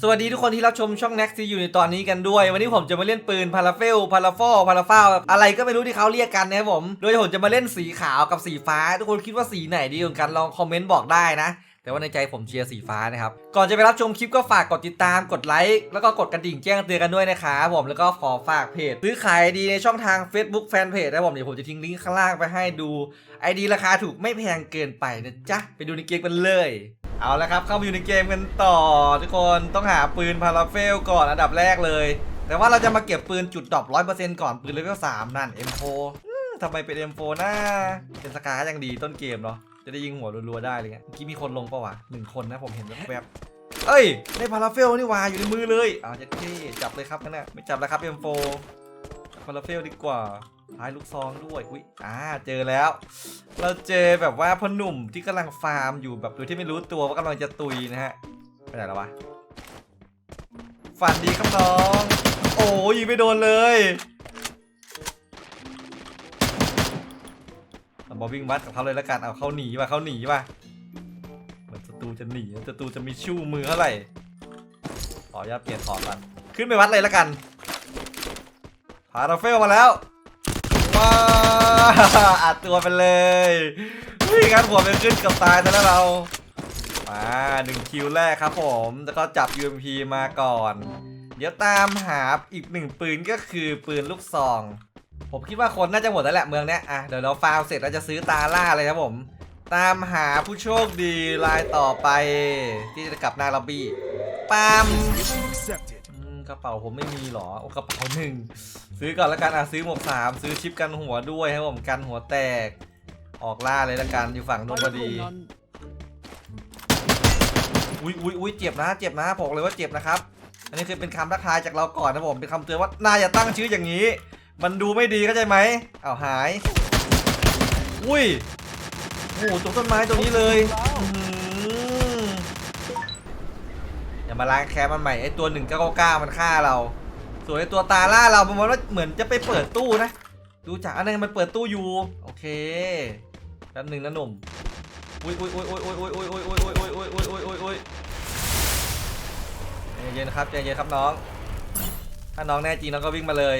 สวัสดีทุกคนที่รับชมช่อง Next ที่อยู่ในตอนนี้กันด้วย วันนี้ผมจะมาเล่นปืนพาราเฟลพาราฟอพาราฟ้าอะไรก็ไม่รู้ที่เขาเรียกกันนะครับผม โดยผมจะมาเล่นสีขาวกับสีฟ้า ทุกคนคิดว่าสีไหนดีกว่ากันลองคอมเมนต์บอกได้นะ แต่ว่าในใจผมเชียร์สีฟ้านะครับ ก่อนจะไปรับชมคลิปก็ฝากกดติดตามกดไลค์แล้วก็กดกระดิ่งแจ้งเตือนกันด้วยนะครับผมแล้วก็ขอฝากเพจซื้อขายดีในช่องทาง Facebook Fanpage นะผมเดี๋ยวผมจะทิ้งลิงก์ข้างล่างไปให้ดูไอดีราคาถูกไม่แพงเกินไปนะจ๊ะไปดูในเกมกันเลย เอาละครับ เข้ามาอยู่ในเกมกันต่อทุกคนต้องหาปืนพาราเฟลก่อนอันดับแรกเลย แต่ว่าเราจะมาเก็บปืนจุดดรอปร้อยเปอร์เซ็นต์ก่อนปืนเลเวลสามนั่น M4 อืมทำไมเป็น M4 นะเป็นสกายังดีต้นเกมเนาะจะได้ยิงหัวรัวๆได้เลยเงี้ยเมื่อกี้มีคนลงปะวะหนึ่งคนนะผมเห็นแวบๆเอ้ยได้พาราเฟลนี่วาอยู่ในมือเลยอ้าวเจะเทจับเลยครับนั่นน่ะไม่จับแล้วครับ M4 พาราเฟลดีกว่า ท้ายลูกซองด้วย อุ้ยอ่า เจอแล้ว เราเจอแบบว่าพ่อหนุ่มที่กำลังฟาร์มอยู่แบบโดยที่ไม่รู้ตัวว่ากำลังจะตุยนะฮะ ไปไหนแล้ววะ ฝันดีครับน้อง โอ้ยยิงไม่โดนเลยเราบอวิ่งวัดกับเขาเลยแล้วกัน เอาเขาหนีว่ะเขาหนีว่ะเหมือนศัตรูจะหนีศัตรูจะมีชู้มือเท่าไหร่ ขออนุญาตเปลี่ยนของกัน ขึ้นไปวัดเลยแล้วกันพาราเฟลมาแล้ว อัดตัวไปเลยวิ่งงั้นหัวไปขึ้นกับตายซะแล้วเรา มาหนึ่งคิวแรกครับผม แล้วก็จับ UMP มาก่อน เดี๋ยวตามหาอีกหนึ่งปืนก็คือปืนลูกซอง ผมคิดว่าคนน่าจะหมดแล้วแหละเมืองเนี้ย อะเดี๋ยวเราฟาวเสร็จเราจะซื้อตาล่าเลยครับผม ตามหาผู้โชคดีรายต่อไป ที่จะกลับหน้าล็อบบี้ปาม ระเป๋าผมไม่มีหรอโอ้กระเป๋าหนึ่งซื้อก่อนละกันอะซื้อหมวกสามซื้อชิปกันหัวด้วยให้ผมกันหัวแตก ออกล่าเลยละกันอยู่ฝั่งโน้นพอดีอุ้ยอุ้ยอุ้ยเจ็บนะเจ็บนะบอกเลยว่าเจ็บนะครับ อันนี้คือเป็นคำทักทายจากเราก่อนนะผมเป็นคำเตือนว่านายอย่าตั้งชื่ออย่างนี้ มันดูไม่ดีเข้าใจไหมเอาวหาย อุ้ยโอ้โหตรงต้นไม้ตรงนี้เลยอื้อหืออย่า มาล้างแค้นมันใหม่ไอตัวหนึ่งเก้าเก้ามันฆ่าเรา ส่วนไอตัวตาล่าเราประมาณว่าเหมือนจะไปเปิดตู้นะ ดูจากอันนั้นมันเปิดตู้อยู่ โอเคแป๊บหนึ่งนะหนุ่มอุ้ยอุ้ยอุ้ยอุ้ยอุ้ยอุ้ยอุ้ยอุ้ยอุ้ยอุ้ยอุ้ยอุ้ยอุ้ยอุ้ยอุ้ยใจเย็นนะครับใจเย็นครับน้อง ถ้าน้องแน่จริงน้องก็วิ่งมาเลย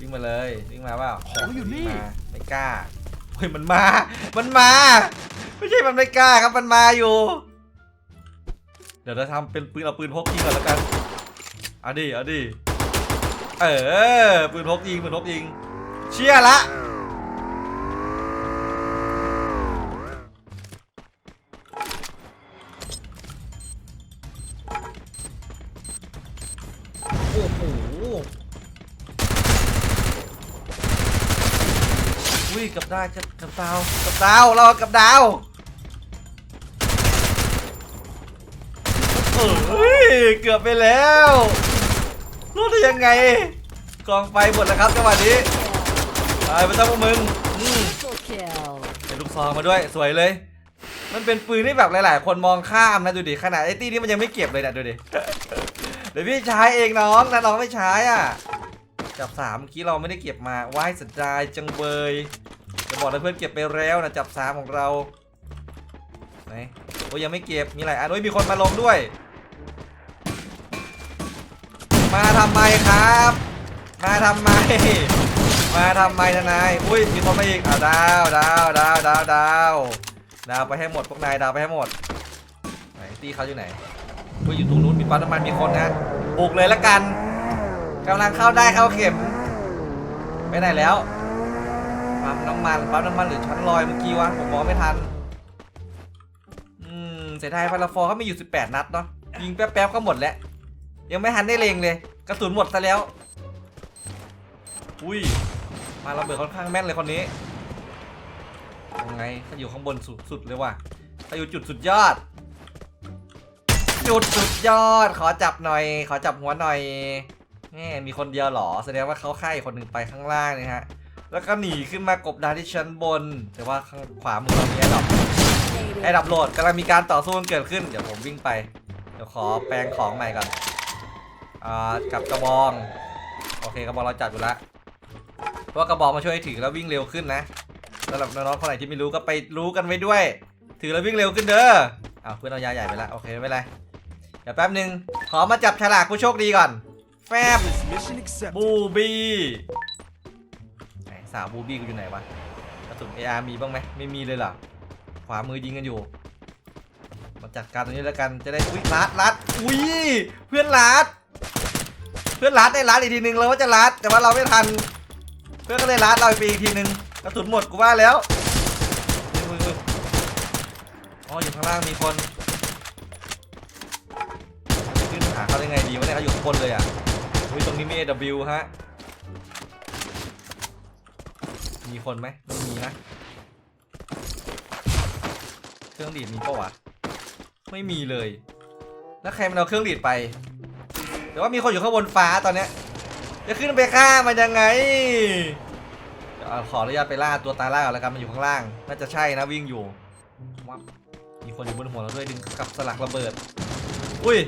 วิ่งมาเลยวิ่งมาเปล่าของอยู่นี่วิ่งมาไม่กล้าเฮ้ยมันมา มันมา ไม่ใช่มันไม่กล้าครับมันมาอยู่ เดี๋ยวเราทำเป็นปืนเอาปืนพกยิงก่อนแล้วกันเอาดิเอาดิเออปืนพกยิงปืนพกยิง เชี่ยละโอ้โหอุ้ยกับได้กับกับดาวกับดาวเรากับดาว เอ้ยเกือบไปแล้วรอดได้ยังไง กองไฟหมดแล้วครับจังหวะนี้ตายไปต้องพวกมึงอืมเป็นลูกซองมาด้วยสวยเลย มันเป็นปืนที่แบบหลาย ๆ คนมองข้ามนะดูดิขนาดไอ้ตี้นี่มันยังไม่เก็บเลยนะดูดิเดี๋ยวพี่ใช้เองน้องนะน้องไม่ใช้อะจับสามเมื่อกี้เราไม่ได้เก็บมาว้ายเสัจายจังเบยจะบอกนะเพื่อนเก็บไปแล้วนะจับสามของเราไหน อ้ยยังไม่เก็บ มีหลายอันโอ้ยมีคนมาลงด้วย มาทำไมครับ มาทำไม มาทำไมทนาย อุ้ยมีคนมาอีกอะดาวดาวดาวดาวดาวดาวไปให้หมดพวกนายดาวไปให้หมด ไหนตีเขาอยู่ไหนอุ้ยอยู่ตรงนู้นมีปั๊มน้ำมันมีคนนะบุกเลยละกันกำลังเข้าได้เข้าเข็มไปไหนแล้วปั๊มน้ำมันปั๊มน้ำมันหรือชั้นลอยเมื่อกี้วะผมมองไม่ทัน เสียดายพาราฟอร์เขามีอยู่ 18 นัดเนาะยิงแป๊บๆก็หมดแล้วยังไม่ทันได้เลงเลย กระสุนหมดซะแล้ว อุ้ยมาเราเบิดค่อนข้างแม่นเลยคนนี้ยังไงเขาอยู่ข้างบนสุดสุดเลยว่ะเขาอยู่จุดสุดยอด จุดสุดยอด ขอจับหน่อย ขอจับหัวหน่อยแง่มีคนเดียวหรอ แสดงว่าเขาฆ่าอีกคนหนึ่งไปข้างล่างนี่ฮะ แล้วก็หนีขึ้นมากบดานที่ชั้นบน แต่ว่าข้างขวามือเรามีไอ้ดอก ไอ้ดับโหลดกำลังมีการต่อสู้กันเกิดขึ้น เดี๋ยวผมวิ่งไป เดี๋ยวขอแปลงของใหม่ก่อน อ่า กับกระบอง โอเคกระบองเราจัดอยู่แล้วเพราะกระบอกมาช่วยถือแล้ววิ่งเร็วขึ้นนะสำหรับน้องๆคนไหนที่ไม่รู้ก็ไปรู้กันไว้ด้วย ถือแล้ววิ่งเร็วขึ้นเด้ออ้าวเพื่อนเอายาใหญ่ไปแล้วโอเคไม่เป็นไร เดี๋ยวแป๊บหนึ่งขอมาจับฉลากผู้โชคดีก่อน แฟบบูบี้ไหนสาวบูบี้กูอยู่ไหนวะกระสุน AR มีบ้างไหมไม่มีเลยเหรอ ขวามือยิงกันอยู่ มาจัดการตรงนี้แล้วกันจะได้อุ้ยลัดลัดอุ้ยเพื่อนลัด เพื่อนลัดได้ลัดอีกทีนึงเราว่าจะลัดแต่ว่าเราไม่ทัน เพื่อนก็เลยลัดเราไปอีกทีนึงกระสุนหมดกูว่าแล้วอ๋ออยู่ข้างล่างมีคนขึ้นหาเขาได้ไงดีวะเนี่ยเขาอยู่ข้างบนเลยอะอุ้ยตรงนี้มี AW ฮะมีคนไหมไม่มีนะ รื่องดีดมีปะวะ ไม่มีเลย แล้วใครมันเอาเครื่องดีดไป แต่ว่ามีคนอยู่ข้างบนฟ้าตอนเนี้ยจะขึ้นไปฆ่ามันยังไงขออนุญาตไปล่าตัวตายล่าก่อนแล้วกันมันอยู่ข้างล่าง น่าจะใช่นะวิ่งอยู่มีคนอยู่บนหัวเราด้วยดึงกับสลักระเบิด อุ้ย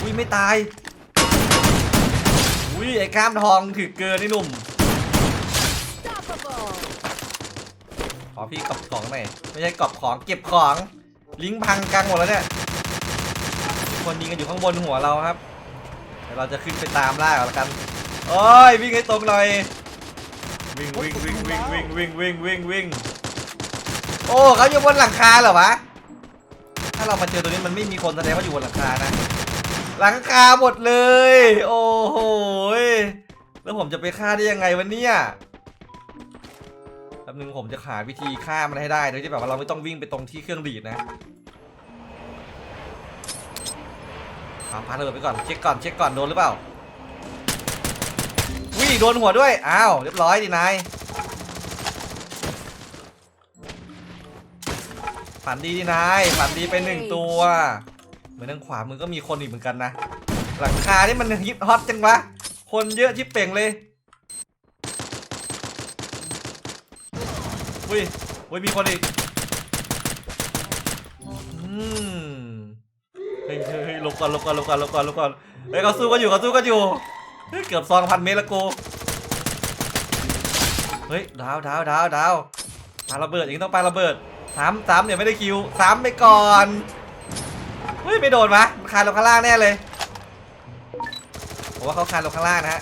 อุ้ยไม่ตาย อุ้ยไอ้ก้ามทองถือเกินนี่หนุ่ม อพี่กรอบของหน่อยไม่ใช่กรอบของเก็บของ ลิงก์พังกลางหมดแล้วเนี่ยมีคนยิงกันอยู่ข้างบนหัวเราครับเดี๋ยวเราจะขึ้นไปตามล่ากันแล้วกันโอ้ยวิ่งให้ตรงหน่อยวิ่งวิ่งวิ่งวิ่งวิ่งวิ่งวิ่งวิ่งวิ่งโอ้เขาอยู่บนหลังคาเหรอวะถ้าเรามาเจอตัวนี้มันไม่มีคนแสดงว่าอยู่บนหลังคานะ หลังคาหมดเลย โอ้โหยแล้วผมจะไปฆ่าได้ยังไงวะเนี่ยแป๊บนึงผมจะหาวิธีฆ่ามันให้ได้โดยที่แบบว่าเราไม่ต้องวิ่งไปตรงที่เครื่องดีดนะปาพาระเบิดไปก่อนเช็คก่อนเช็คก่อนโดนหรือเปล่าวิ่งโดนหัวด้วยอ้าวเรียบร้อยดีนายฝันดีดีนายฝันดีไปหนึ่งตัว เหมือนทางขวามือก็มีคนอีกเหมือนกันนะ หลังคานี่มันฮิตฮอตจังวะคนเยอะชิบเป่งเลย อุ้ยอุ้ยมีคนอีกอืมเฮ้ยเฮ้ยลบก่อนลบก่อนลบก่อนลบก่อนลบก่อนเฮ้ยเขาสู้กันอยู่เขาสู้กันอยู่เฮ้ยเกือบสองพันเมตรละกูเฮ้ยดาวดาวดาวดาวปาระเบิดอย่างนี้ต้องปาระเบิดสามสามเดี๋ยวไม่ได้คิวสามไปก่อนเฮ้ยไม่โดนวะมันคานลงข้างล่างแน่เลยผมว่าเขาคานลงข้างล่างนะฮะ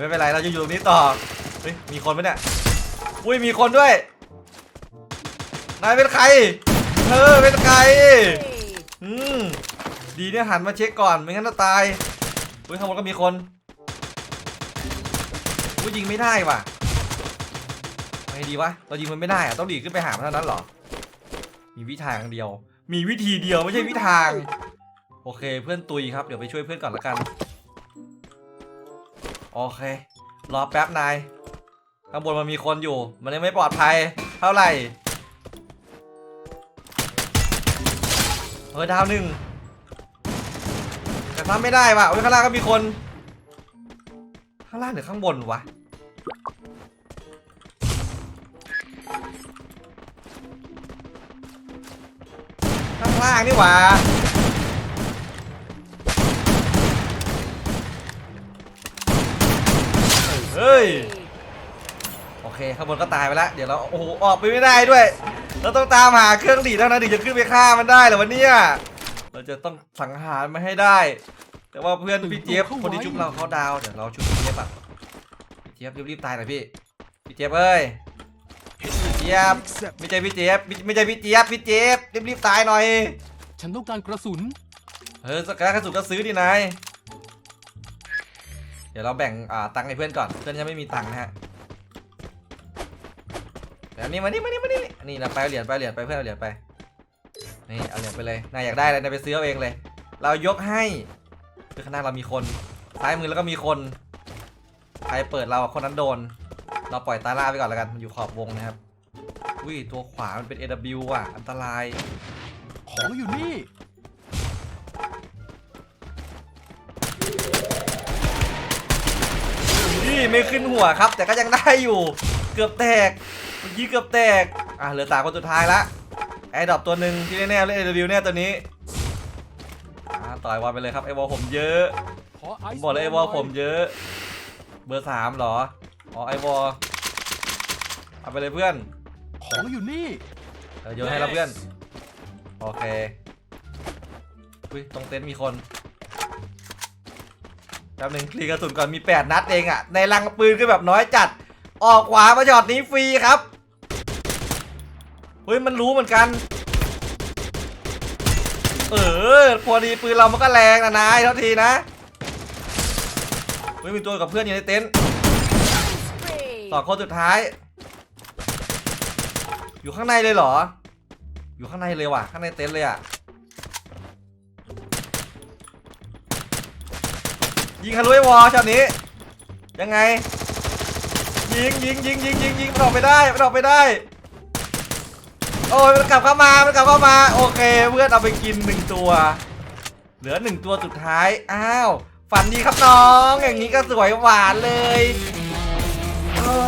ไม่เป็นไรเราจะอยู่ตรงนี้ต่อเฮ้ยมีคนไหมเนี่ยอุ้ยมีคนด้วย นายเป็นใคร เธอเป็นใคร อืม ดีเนี่ยหันมาเช็คก่อน ไม่งั้นจะตายอุ้ยข้างบนก็มีคนอุ้ยยิงไม่ได้ว่ะไงดีวะ เรายิงมันไม่ได้อะต้องดีดขึ้นไปหามันเท่านั้นหรอ มีวิธีทางเดียว มีวิธีเดียวไม่ใช่วิธีทาง โอเคเพื่อนตุยครับ เดี๋ยวไปช่วยเพื่อนก่อนละกัน โอเค รอแป๊บนาย ข้างบนมันมีคนอยู่ มันยังไม่ปลอดภัย เท่าไหร่ เออดาวหนึ่งแต่ทำไม่ได้ว่ะโอ้ยข้างล่างก็มีคน ข้างล่างหรือข้างบนวะข้างล่างนี่หว่าเฮ้ย โอเคข้างบนก็ตายไปแล้ว เดี๋ยวเรา โอ้โห ออกไปไม่ได้ด้วย เราต้องตามหาเครื่องดีดเท่านั้นถึงจะขึ้นไปฆ่ามันได้เหรอวะเนี่ย เราจะต้องสังหารมันให้ได้ แต่ว่าเพื่อนพี่เจี๊ยบคนที่ชุบเราเขาดาวน์เดี๋ยวเราชุบพี่เจี๊ยบอะพี่เจี๊ยบรีบๆตายหน่อยพี่พี่เจี๊ยบเอ้ยพี่เจี๊ยบ Accept. ไม่ใช่พี่เจี๊ยบไม่ไม่ใช่พี่เจี๊ยบพี่เจี๊ยบรีบๆตายหน่อย ฉันต้องการกระสุนเออสกายกระสุนก็ซื้อดินายเดี๋ยวเราแบ่งอ่าตังค์ให้เพื่อนก่อนเพื่อนยังไม่มีตังค์นะฮะ เดี๋ยวนี้มานี่มานี่มานี่นี่นะไปเอาเหรียญไปเอาเหรียญไปเพื่อนเอาเหรียญไปนี่เอาเหรียญไปเลยนายอยากได้อะไรนายไปซื้อเอาเองเลย เรายกให้คือข้างหน้าเรามีคนซ้ายมือแล้วก็มีคนใครเปิดเราคนนั้นโดน เราปล่อยตาล่าไปก่อนแล้วกันมันอยู่ขอบวงนะครับอุ้ยตัวขวามันเป็น AW อะอันตราย ของอยู่นี่นี่ไม่ขึ้นหัวครับ แต่ก็ยังได้อยู่ เกือบแตก เมื่อกี้เกือบแตก อะเหลือสามคนสุดท้ายละไอ้ดอบตัวหนึ่งที่แน่ๆเล่นเอวิวเนี่ยตัวนี้อ่าต่อยบอลไปเลยครับไอ้บอลผมเยอะขอไอผมซ์บอกเลยไอ้บอลผมเยอะ เบอร์สามเหรออ๋อไอ้บอลเอาไปเลยเพื่อนของอยู่นี่เดี๋ยวโยนให้แล้วเพื่อนโอเคอุ้ยตรงเต็นท์มีคนแป๊บหนึงคลีกระสุนก่อนมี 8 นัดเองอะในรังปืนก็แบบน้อยจัด ออกขวามาจอดนี้ฟรีครับ เฮ้ยมันรู้เหมือนกัน เออพอดีปืนเรามันก็แรงนะนายเท่าทีนะเฮ้ยมีตัวกับเพื่อนอยู่ในเต็นท์ Spree. สองคนสุดท้าย อยู่ข้างในเลยเหรอ อยู่ข้างในเลยว่ะ ข้างในเต็นท์เลยอะยิงฮารุไอวอลช็อตนี้ ยังไง ยิงยิงยิงยิงยิงยิงมันออกไปได้มันออกไปได้ โอ้ยมันกลับเข้ามา มันกลับเข้ามา โอเค เพื่อนเอาไปกินหนึ่งตัว เหลือหนึ่งตัวสุดท้าย อ้าว ฝันดีครับน้อง อย่างนี้ก็สวยหวานเลย โอ้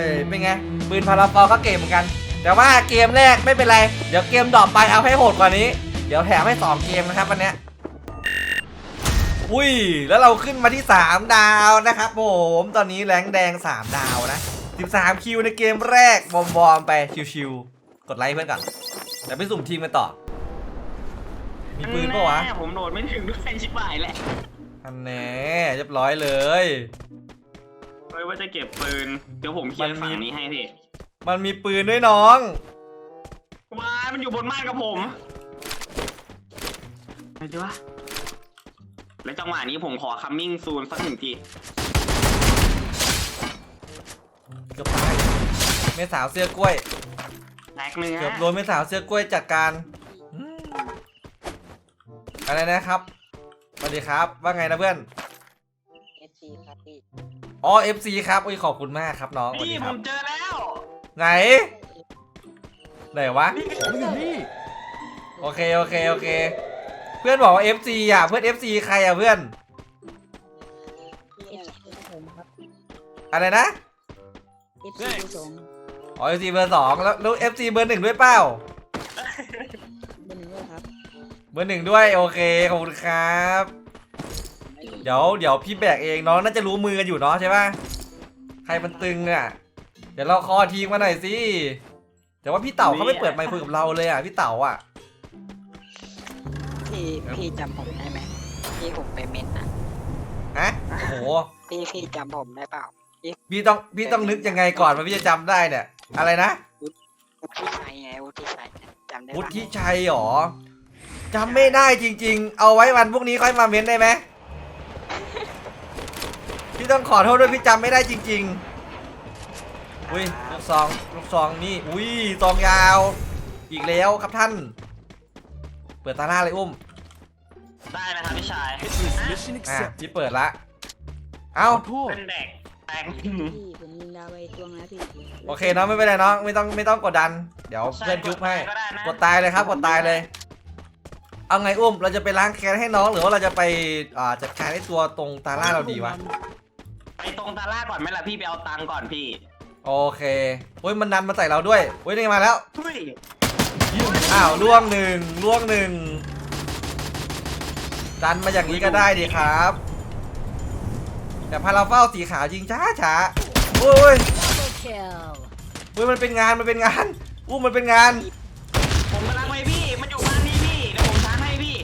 ย เป็นไง ปืนพาราฟอลก็เก่งเหมือนกัน แต่ว่าเกมแรกไม่เป็นไร เดี๋ยวเกมต่อไปเอาให้โหดกว่านี้ เดี๋ยวแถมให้2เกมนะครับวันนี้อุ้ย แล้วเราขึ้นมาที่ 3 ดาวนะครับผม ตอนนี้แรงแดง 3 ดาวนะ 13 คิวในเกมแรกบอมบอมไปชิวๆ กดไลค์เพื่อนก่อนเดี๋ยวไปสุ่มทีมกันต่อ มีปืนปะวะแม่ผมโดดไม่ถึงด้วยชิบหายแหละอันแน่เรียบร้อยเลย เฮ้ยว่าจะเก็บปืน เดี๋ยวผมเคลียร์มันมีฝั่งนี้ให้พี่มันมีปืนด้วยน้องว้ายมันอยู่บนม่านกับผมไปดีวะและจังหวะนี้ผมขอคัมมิ่งซูนสักหนึ่งทีเกือบตายแม่สาวเสื้อกล้วย แตกหนึ่งเกือบฮะโดนแม่สาวเสื้อกล้วยจัดการอืมอะไรนะครับสวัสดีครับ ว่าไงนะเพื่อน FC ครับพี่อ๋อ FC ครับอุ้ยขอบคุณมากครับน้องสวัสพี่ดีคผรับ มเจอแล้วไหน ไหนวะของอยู่นี่โอเคโอเคโอเค เพื่อนบอกว่า FC อะเพื่อน FC ใครอะเพื่อน พี่ FC ผมครับอะไรนะ FC ผม อ๋อ FC เบอร์สองแล้วแล้ว FC เบอร์หนึ่งด้วยเปล่าเบอร์หนึ่งด้วยครับเบอร์หนึ่งด้วยโอเคขอบคุณครับ เดี๋ยวเดี๋ยวพี่แบกเองน้องน่าจะรู้มือกันอยู่เนาะใช่ปะใครมันตึงอะ เดี๋ยวเราคอทีมมาหน่อยสิแต่ว่าพี่เต่าเขาไม่เปิดไมค์คุยกับเราเลยอะพี่เต่าอะ พี่พี่จำผมได้ไหมพี่ผมไปเมนนะฮะโอ้โหพี่พี่จำผมได้เปล่าพี่ต้องพี่ต้องนึกยังไงก่อนว่าพี่จะจำได้เนี่ย อะไรนะวุฒิชัยไงวุฒิชัยจำได้วุปะฒิชัยเหรอจำไม่ได้จริง ๆ เอาไว้วันพรุ่งนี้ค่อยมาเม้นได้ไหมพี่ต้องขอโทษด้วยพี่จำไม่ได้จริง ๆ อุ้ยลูกซองลูกซองนี่อุ้ยซองยาว อีกแล้วครับท่าน เปิดตาหน้าเลยอุ้มได้นะครับพี่ชาย Mission อะ accept พี่เปิดละ เอ้าขอโทษเป็นแดกแตกพี่ผมยิงดาวไปตวงนะพี่โอเคน้องไม่เป็นไรน้องไม่ต้องไม่ต้องกดดัน เดี๋ยวเพื่อนยุบให้ก็ได้นะกดตายเลยครับกดตายเลย เอาไงอุ้มเราจะไปล้างแค้นให้น้องหรือว่าเราจะไปอ่าจัดการให้ตัวตรงตาล่าเราดีวะไปตรงตาล่าก่อนไหมล่ะพี่ไปเอาตังค์ก่อนพี่โอเคโอ้ยมันดันมาใส่เราด้วยโอ้ยนี่มาแล้วเฮ้ยอ้าวล่วงหนึ่งล่วงหนึ่งดันมาอย่างนี้ก็ได้ดีครับ แต่พาราเฝ้าสีขาวจริงช้าช้า โอ้ย Double kill. โอ้ยมันเป็นงานมันเป็นงานอุ้มมันเป็นงาน ผมกำลังไปพี่ มันอยู่บ้านนี่พี่เดี๋ยวผมชาร์จให้พี่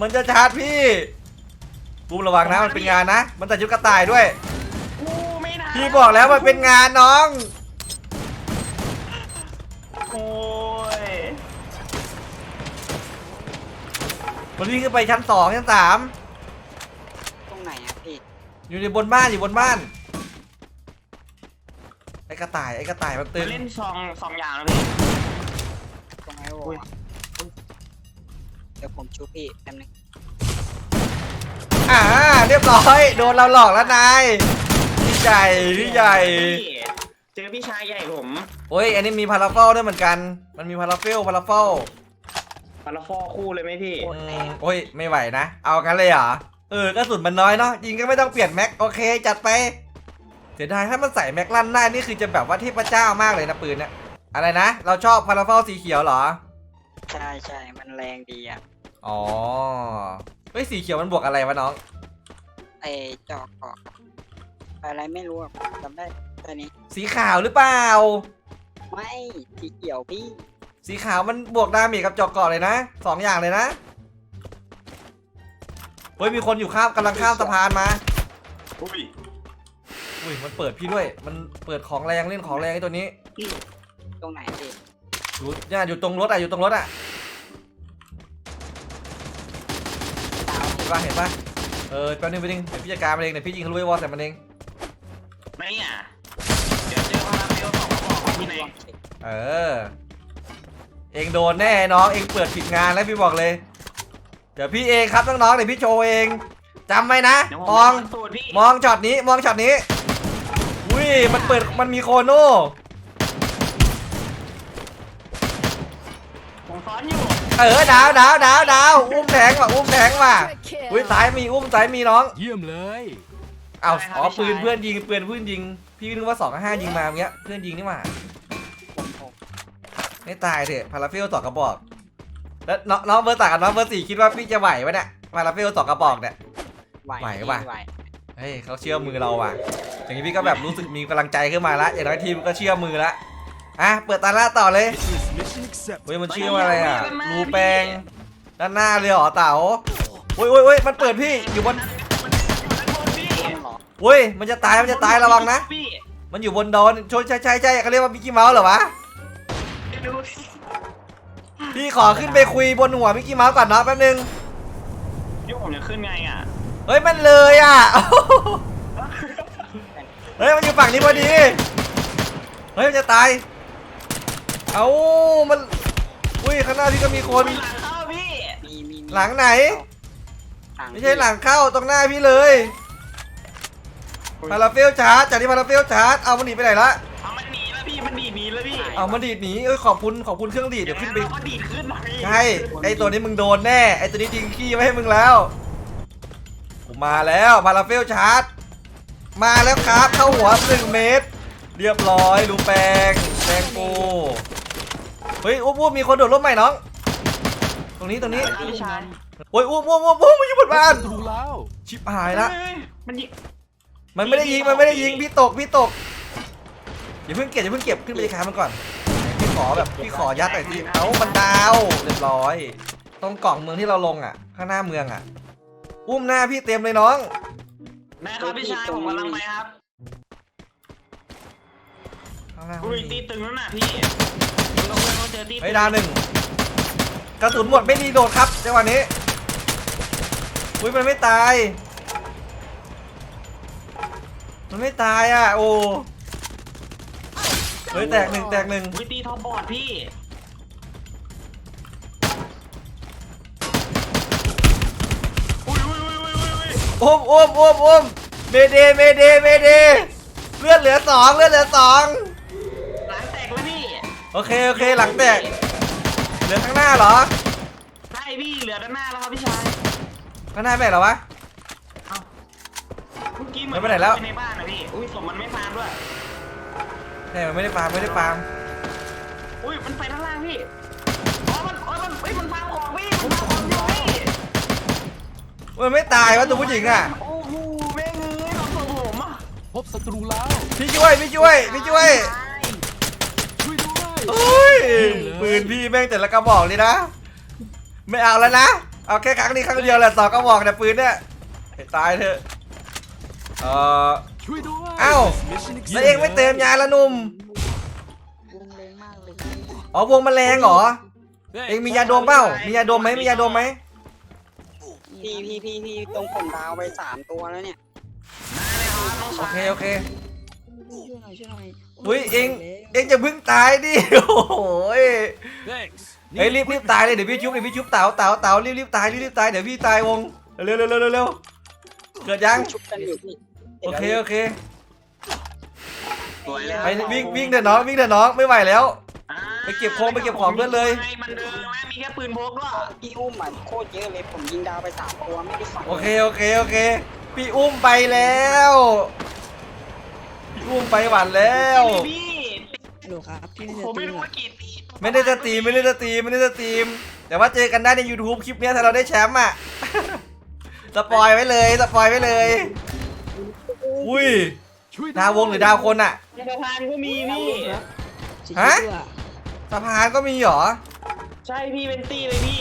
มันจะชาร์จพี่อุ้มระวังนะมันเป็นงานนะ มันแต่ชุดกระต่ายด้วย กูไม่นะพี่บอกแล้วมันเป็นงานน้อง โอ้ยมันวิ่งขึ้นไปชั้นสองชั้นสามตรงไหนอะพี่อยู่ในบนบ้านอยู่บนบ้าน ไอ้กระต่ายไอ้กระต่ายมันตึมางเล่นซองซองยาวแล้วพี่ตรงไอโวอะเดี๋ยวผมชูพี่แป๊บนึงอ่าเรียบร้อยโดนเราหลอกแล้วนายพี่ใหญ่พี่ใหญ่พี่เจอพี่ชายใหญ่ผมโอ้ยอันนี้มีพาราเฟลด้วยเหมือนกัน มันมีพาราเฟลพาราเฟลพาราฟอคู่เลยไหมพี่อืมโอ้ยไม่ไหวนะ เอากันเลยเหรอเออกระสุนมันน้อยเนาะยิงก็ไม่ต้องเปลี่ยนแม็กโอเคจัดไปเสียดายถ้ามันใส่แม็กลั่นได้นี่คือจะแบบว่าเทพเจ้ามากเลยนะปืนเนี่ยอะไรนะ เราชอบพาราเฟลสีเขียวเหรอ ใช่ใช่มันแรงดีอะอ๋อ เฮ้ยสีเขียวมันบวกอะไรวะน้อง ไอจอกเกาะอะไรไม่รู้อะจำได้ตอนนี้ สีขาวหรือเปล่า ไม่สีเขียวพี่ สีขาวมันบวกดาเมจกับจอกเกาะเลยนะสองอย่างเลยนะ เฮ้ยมีคนอยู่ข้ามกำลังข้ามสะพานมาอุ้ย อุ้ยมันเปิดพี่ด้วย มันเปิดของแรงเล่นของแรงไอ้ตัวนี้ตรงไหนพี่อยู่เนี่ยอยู่ตรงรถอะอยู่ตรงรถอะดาวเห็นปะเห็นปะเออแป๊บนึงแป๊บนึงเดี๋ยวพี่จัดการมันเองเดี๋ยวพี่ยิงทะลุไอ้วอลใส่มันเองไม่อะ เดี๋ยวเจอพาราเฟลสองกระบอกที่ไหนลองเช็คเออ เองโดนแน่น้องเองเปิดผิดงานแล้วพี่บอกเลย เดี๋ยวพี่เองครับน้องๆเดี๋ยวพี่โชว์เองจำไว้นะเดี๋ยวมองสูตรพี่มองช็อตนี้มองช็อตนี้อุ้ย มันเปิดมันมีโคโน่ผมซ้อนอยู่เออดาวดาวดาวดาวอุ้มแทงว่ะอุ้มแทงว่ะ Triple อุ้ย kill. สายมีอุ้มสายมีน้องเยี่ยมเลยอ้าวอ๋อปืนเพื่อนยิงปืนเพื่อนยิง พี่นึกว่าสองกับห้ายิงมาอย่างเงี้ยเพื่อนยิงนี่หว่าผมผมไม่ตายเถอะพาราเฟลสองกระบอก แล้วน้องน้องเบอร์สามกับน้องเบอร์สี่คิดว่าพี่จะไหวปะเนี่ยพาราเฟลสองกระบอกเนี่ย ไหวไหวพี่ว่ะไหว เฮ้ยเขาเชื่อมือเราว่ะ อย่างนี้พี่ก็แบบรู้สึกมีกำลังใจขึ้นมาละอย่างน้อยทีมก็เชื่อมือละอะเปิดตาล่าต่อเลย Mission accepted เฮ้ยมันชื่อว่าอะไรอะรูแปลงด้านหน้าเลยเหรอเต๋าโอ้ยโอ้ยโอ้ยมันเปิดพี่อยู่บนพี่ต้องเหรอโอ้ยมันจะตายมันจะตายระวังนะพี่มันอยู่บนดอนใช่ใช่ใช่ใช่เขาเรียกว่ามิกกี้เมาส์เหรอวะดูพี่ขอขึ้นไปคุยบนหัวมิกกี้เมาส์ก่อนเนาะแป๊บนึงยุคผมจะขึ้นไงอะ เฮ้ยมันเลยอะ เฮ้ยมันอยู่ฝั่งนี้พอดี เฮ้ยมันจะตาย เอ้ามัน อุ้ยข้างหน้าพี่ก็มีคน หลังเข้าพี่มีมีมีหลังไหนหลังไม่ใช่หลังเข้าตรงหน้าพี่เลยพาราเฟลชาร์จจากที่พาราเฟลชาร์จ เอามันหนีไปไหนละ เอามันหนีแล้วพี่มันดีดหนีแล้วพี่เอามันดีดหนีเอ้ยขอบคุณขอบคุณเครื่องดีดเดี๋ยวขึ้นไป ก็ดีดขึ้นหน่อยใช่ไอตัวนี้มึงโดนแน่ไอตัวนี้จริงขี้ไว้ให้มึงแล้วผ มมาแล้วพาราเฟลชาร์จ มาแล้วครับเข้าหัวหนึ่งเมตร เรียบร้อยดูแปลงแปลงกูเฮ้ยอุ้มอุ้มมีคนโดดร่มใหม่น้อง ตรงนี้ตรงนี้พี่ชายโอ้ยอุ้มอุ้มอุ้มอุ้มมันอยู่บนบ้านถูกแล้วชิบหายละเฮ้ยมันยิงมันไม่ได้ยิงมันไม่ได้ยิงพี่ตกพี่ตกอย่าเพิ่งเก็บอย่าเพิ่งเก็บขึ้นไปคามันก่อนพี่ขอแบบพี่ขอยัดหน่อยสิเอ้ามันดาวเรียบร้อย ตรงกล่องเมืองที่เราลงอะ ข้างหน้าเมืองอะ อุ้มหน้าพี่เต็มเลยน้องได้ครับพี่ชายผมกำลังไปครับข้างหน้าอุ้ยตีตึงแล้วน่ะพี่เราเพื่อนเขาเจอตีเฮ้ยดาวหนึ่งกระสุนหมดไม่ดีโดดครับจังหวะนี้ อุ้ยมันไม่ตาย มันไม่ตายอะโอ้เฮ้ยแตกหนึ่งแตกหนึ่งอุ้ยตีท็อปบอร์ดพี่ อุ้ยอุ้มอุ้มอุ้มอุ้มเมเดเมเดเมเดเลือดเหลือสองเลือดเหลือสองหลังแตกแล้วพี่โอเคโอเคหลังแตกเหลือข้างหน้าเหรอใช่พี่เหลือด้านหน้าแล้วครับพี่ชายข้างหน้าแม่เหรอวะเมื่อกี้เหมือไม่นไปไหนแล้ว ในบ้านนะพี่อุ้ยศพมันไม่ฟาร์มด้วยแม่มันไม่ได้ฟาร์มไม่ได้ฟาร์ม มันไม่ตายวะตัวผู้หญิงอะโอ้โหแม่งเอ้ยเราตัวผมอะพบศัตรูแล้วพี่ช่วยพี่ช่วยพี่ช่วยช่วยด้วยโอ้ยปืนพี่แม่งแต่ละกระบอกเลยนะ ไม่เอาแล้วนะเอาแค่ครั้งนี้ครั้งเดียวแหละสองกระบอกแต่ยปืนเนี่ยให้ตายเถอะเออช่วยด้วยเอ้า Mission แล้วเองไม่เติมยาละหนุ่มวงแรงมากเลยอ๋อวงแมลงเหรอเองมียาดมเปล่ามียาดมไหมมียาดมไหม พี่พี่พี่พี่ตรงผมดาวไปสามตัวแล้วเนี่ยโอเคโอเค ช่วยหน่อยช่วยหน่อยอุ้ยเองเองจะเพิ่งตายดิโอ้โหย Thanks เฮ้ยรีบรีบตายเลยเดี๋ยวพี่ชุบเดี๋ยวพี่ชุบเต๋าเต๋าเต๋ารีบรีบตายรีบรีบตายเดี๋ยวพี่ตายวงเร็วเร็วเร็วเร็วเร็วเกิดยังชุบกันอยู่พี่โอเคโอเคสวยเลยไปวิ่งวิ่งเถอะน้องวิ่งเถอะน้องไม่ไหวแล้ว ไปเก็บของไปเก็บของเพื่อนเลยไงมันเดินนะมีแค่ปืนพกด้วย พี่อุ้มอะโคตรเยอะเลยผมยิงดาวไปสามตัวไม่ได้ฝังโอเคโอเคโอเค พี่อุ้มไปแล้ว พี่อุ้มไปหวันแล้ว พี่ฮัลโหลครับพี่ไม่ผมไม่ได้รู้ตีว่ากี่ปีไม่ได้สตรีมไม่ได้สตรีมไม่ได้สตรีม แต่ว่าเจอกันได้ใน YouTube คลิปเนี้ยถ้าเราได้แชมป์อะ สปอยไว้เลยสปอยไว้เลย อุ้ยช่วยด้วยดาววงหรือดาวคนอะ ในสะพานก็มีพี่ฮะสะ พานก็มีเหรอ ใช่พี่เป็นตี้เลยพี่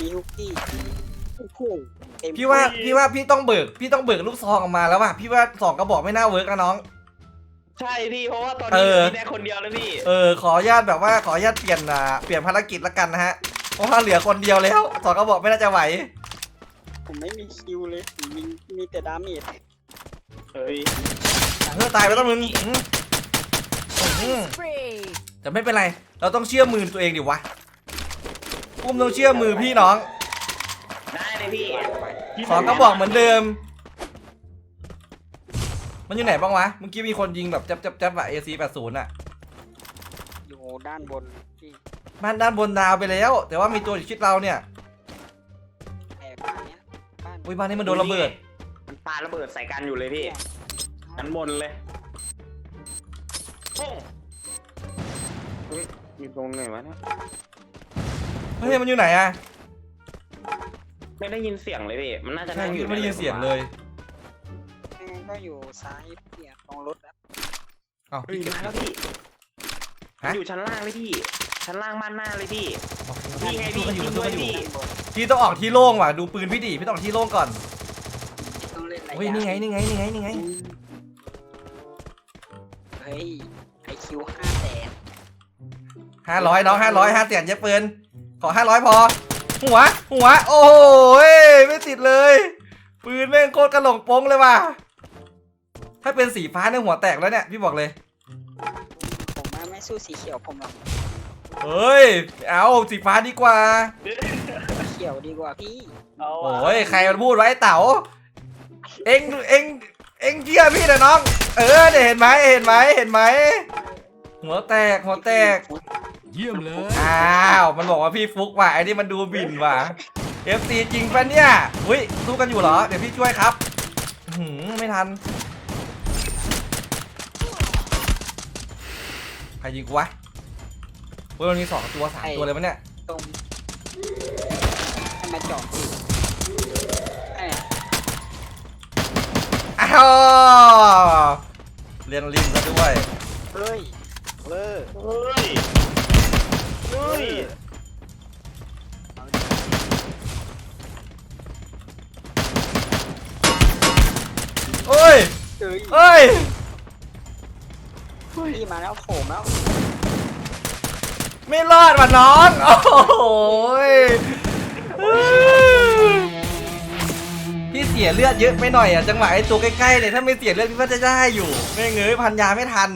มีฮุกกี้อโอ้โหเต็มพี่ว่าที่พี่ว่าพี่ต้องเบิก พี่ต้องเบิกลูกซองออกมาแล้วว่ะพี่ว่าสองกระบอกไม่น่าเวิร์กนะน้อง ใช่พี่เพราะว่าตอนเอนี้อมีแค่คนเดียวเลยพี่ เออขออนุญาตแบบว่าขออนุญาตเปลี่ยนอ่าเปลี่ยนภารกิจละกันนะฮะเพราะว่าเหลือคนเดียวแล้วสองกระบอกไม่น่าจะไหว ผมไม่มีคิวเลยผมมีมีแต่ดาเมจเฮ้ยเพื่อตายไปต้องมึงอื้อหือ Spree. แต่ไม่เป็นไร เราต้องเชื่อมือตัวเองดิวะอุ้มต้องเชื่อมือพี่น้องได้เลยพี่สองกระบอกเหมือนเดิม มันอยู่ไหนบ้างวะ เมื่อกี้มีคนยิงแบบจับจับจับอะ AC 80อะอยู่ด้านบนพี่บ้านด้านบนดาวไปแล้ว แต่ว่ามีตัวอยู่ชิดเราเนี่ยแต่บ้านเนี้ยบ้านอุ้ยบ้านนี้มันโดนระเบิด มันปาระเบิดใส่กันอยู่เลยพี่กันบนเลยโอ้เฮ้ย อยู่ตรงไหนวะเนี่ยเฮ้ยมันอยู่ไหนอะไม่ได้ยินเสียงเลยพี่มันน่าจะใช่นั่งอยู่ไม่ได้ยินเสียงเลยยังไงก็อยู่ซ้ายเปียตรงรถอะเอ้าเฮ้ยมาแล้วพี่ฮะอยู่ชั้นล่างเลยพี่ ชั้นล่างบ้านหน้าเลยพี่พี่พี่ไงสู้พี่กันอยู่ยิงสู้ด้วกันอยู่ยพี่พี่ต้องออกที่โล่งว่ะดูปืนพี่ดิพี่ต้องออกที่โล่งก่อนต้องเล่นระเฮ้ยยะนี่ไงนี่ไงนี่ไงนี่ไงเฮ้ยไอคิวห้าแสน ห้าร้อยน้องห้าร้อยห้าเสียนเย็บปืน ขอห้าร้อยพอ หัว หัว โอ้ยไม่ติดเลย ปืนแม่งโคตรกระหล่งโป้งเลยว่ะ ถ้าเป็นสีฟ้าเนี่ยหัวแตกแล้วเนี่ย พี่บอกเลย ผมว่าไม่สู้สีเขียวผมหรอกเฮ้ย เอาสีฟ้าดีกว่า สีเขียวดีกว่าพี่เอาโอ้ยใครมันพูดไว้เต๋า เอ็งเอ็งเอ็งเชื่อพี่นะน้อง เออเนี่ยเห็นไหมเห็นไหมเห็นไหมหัวแตกหัวแตก เยี่ยมเลย อ้าวมันบอกว่าพี่ฟุกว่ะไอ้นี่มันดูบินว่ะ FC จริงปะเนี่ยอุ้ยสู้กันอยู่เหรอ เดี๋ยวพี่ช่วยครับอื้อหือไม่ทัน ใครยิงกูวะเฮ้ยมันมีสองตัวสามตัวเลยมั้ยเนี่ย ตรงให้มาจอดพี่ไอ้อ้าวเรียนริมซะด้วย เฮ้ยเวอร์เฮ้ย เฮ้ยเอ้ยเอ้ยเอ้ยพี่มาแล้วโผล่แล้วไม่รอดว่ะน้อง โอ้โหยพี่เสียเลือดเยอะไปหน่อยอะ จังหวะไอ้ตัวใกล้ๆเลย ถ้าไม่เสียเลือดพี่ว่าจะได้อยู่ ไม่เงยพันยาไม่ทัน